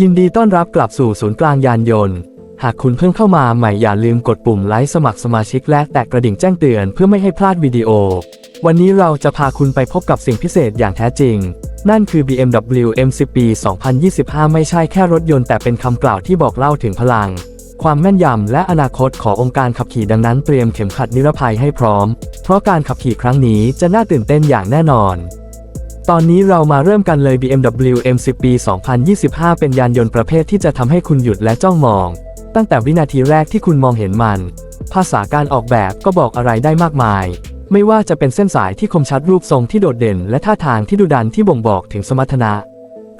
ยินดีต้อนรับกลับสู่ศูนย์กลางยานยนต์ หากคุณเพิ่งเข้ามาใหม่อย่าลืมกดปุ่มไลค์สมัครสมาชิกและแตะกระดิ่งแจ้งเตือนเพื่อไม่ให้พลาดวิดีโอ วันนี้เราจะพาคุณไปพบกับสิ่งพิเศษอย่างแท้จริง นั่นคือ BMW M10 ปี 2025 ไม่ใช่แค่รถยนต์แต่เป็นคำกล่าวที่บอกเล่าถึงพลัง ความแม่นยำและอนาคตขององค์การขับขี่ดังนั้นเตรียมเข็มขัดนิรภัยให้พร้อม เพราะการขับขี่ครั้งนี้จะน่าตื่นเต้นอย่างแน่นอน ตอนนี้เรามาเริ่มกันเลย BMW M10 ปี 2025 เป็นยานยนต์ประเภทที่จะทำให้คุณหยุดและจ้องมอง ตั้งแต่วินาทีแรกที่คุณมองเห็นมัน ภาษาการออกแบบก็บอกอะไรได้มากมาย ไม่ว่าจะเป็นเส้นสายที่คมชัดรูปทรงที่โดดเด่น และท่าทางที่ดุดันที่บ่งบอกถึงสมรรถนะ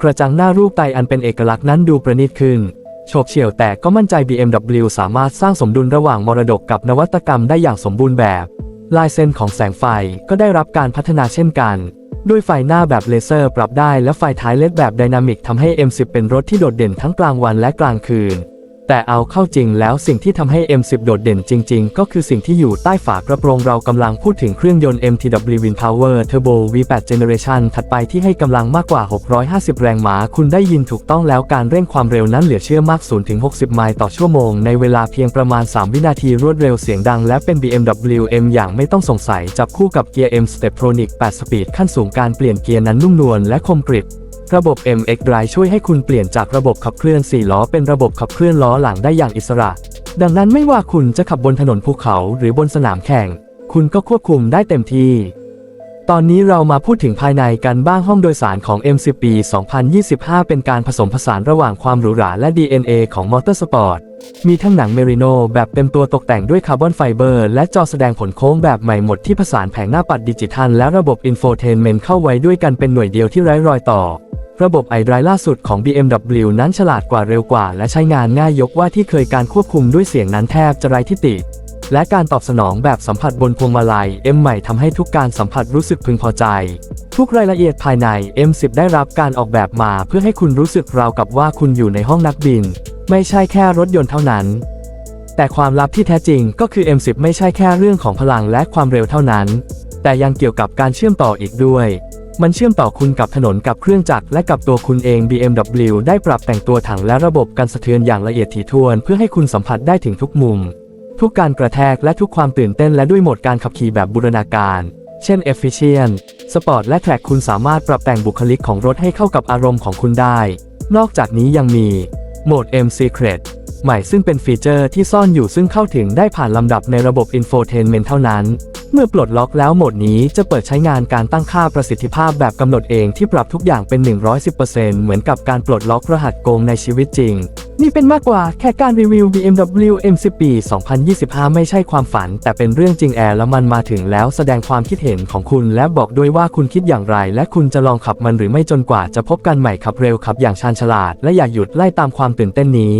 กระจังหน้ารูปไตอันเป็นเอกลักษณ์นั้นดูประณีตขึ้นโฉบเฉี่ยวแต่ก็มั่นใจ BMW สามารถสร้างสมดุลระหว่างมรดกกับนวัตกรรมได้อย่างสมบูรณ์แบบ ลายเส้นของแสงไฟก็ได้รับการพัฒนาเช่นกัน ด้วยไฟหน้าแบบเลเซอร์ปรับได้และไฟท้ายเลดแบบไดนามิกทำให้ M10 เป็นรถที่โดดเด่นทั้งกลางวันและกลางคืน แต่เอาเข้าจริงแล้วสิ่งที่ทำให้ M10 โดดเด่นจริง ๆ ก็คือสิ่งที่อยู่ใต้ฝากระโปรงเรากำลังพูดถึงเครื่องยนต์ MTW Wind Power Turbo V8 Generation ถัดไปที่ให้กำลังมากกว่า 650 แรงม้า คุณได้ยินถูกต้องแล้วการเร่งความเร็วนั้นเหลือเชื่อมาก 0-60 ไมล์ต่อชั่วโมง ในเวลาเพียงประมาณ 3 วินาทีรวดเร็วเสียงดังและเป็น BMW M อย่างไม่ต้องสงสัยจับคู่กับเกียร์ M Steptronic 8 สปีดขั้นสูงการเปลี่ยนเกียร์นั้นนุ่มนวลและคมกริบ ระบบ MX Drive ช่วยให้คุณเปลี่ยนจากระบบขับเคลื่อน 4 ล้อ เป็นระบบขับเคลื่อนล้อหลังได้อย่างอิสระ ดังนั้นไม่ว่าคุณจะขับบนถนนภูเขาหรือบนสนามแข่ง คุณก็ควบคุมได้เต็มที่ ตอนนี้เรามาพูดถึงภายในกันบ้างห้องโดยสารของ M10 ปี 2025 เป็นการผสมผสานระหว่างความหรูหราและ DNA ของมอเตอร์สปอร์ต มีทั้งหนังเมริโนแบบเต็มตัวตกแต่งด้วยคาร์บอนไฟเบอร์ และจอแสดงผลโค้งแบบใหม่หมดที่ผสานแผงหน้าปัดดิจิทัล และระบบอินโฟเทนเมนต์เข้าไว้ด้วยกันเป็นหน่วยเดียวที่ไร้รอยต่อ ระบบไอดรายล่าสุดของ BMW นั้นฉลาดกว่าเร็วกว่า และใช้งานง่ายยกว่าที่เคยการควบคุมด้วยเสียงนั้นแทบจะไร้ที่ติและการตอบสนองแบบสัมผัสบนพวงมาลัย M ใหม่ทำให้ทุกการสัมผัสรู้สึกพึงพอใจ ทุกรายละเอียดภายใน M10 ได้รับการออกแบบมาเพื่อให้คุณรู้สึกราวกับว่าคุณอยู่ในห้องนักบิน ไม่ใช่แค่รถยนต์เท่านั้น แต่ความลับที่แท้จริงก็คือ M10 ไม่ใช่แค่เรื่องของพลังและความเร็วเท่านั้น แต่ยังเกี่ยวกับการเชื่อมต่ออีกด้วย มันเชื่อมต่อคุณกับถนนกับเครื่องจักรและกับตัวคุณเอง BMW ได้ปรับแต่งตัวถังและระบบการสะเทือนอย่างละเอียดถี่ถ้วน เพื่อให้คุณสัมผัสได้ถึงทุกมุม ทุกการกระแทกและทุกความตื่นเต้นและด้วยโหมดการขับขี่แบบบูรณาการ เช่น Efficient Sport และ Track คุณสามารถปรับแต่งบุคลิกของรถให้เข้ากับอารมณ์ของคุณได้ นอกจากนี้ยังมีโหมด M Secret ใหม่ซึ่งเป็นฟีเจอร์ที่ซ่อนอยู่ซึ่งเข้าถึงได้ผ่านลำดับในระบบ Infotainment เท่านั้น เมื่อปลดล็อกแล้วโหมดนี้จะเปิดใช้งานการตั้งค่าประสิทธิภาพแบบกำหนดเองที่ปรับทุกอย่างเป็น 110%เหมือนกับการปลดล็อกรหัสโกงในชีวิตจริง นี่เป็นมากกว่าแค่การรีวิว BMW M10 ปี 2025 ไม่ใช่ความฝัน แต่เป็นเรื่องจริงแอร์แล้วมันมาถึงแล้วแสดงความคิดเห็นของคุณ และบอกด้วยว่าคุณคิดอย่างไร และคุณจะลองขับมันหรือไม่จนกว่าจะพบกันใหม่ขับเร็วขับอย่างชาญฉลาด และอย่าหยุดไล่ตามความตื่นเต้นนี้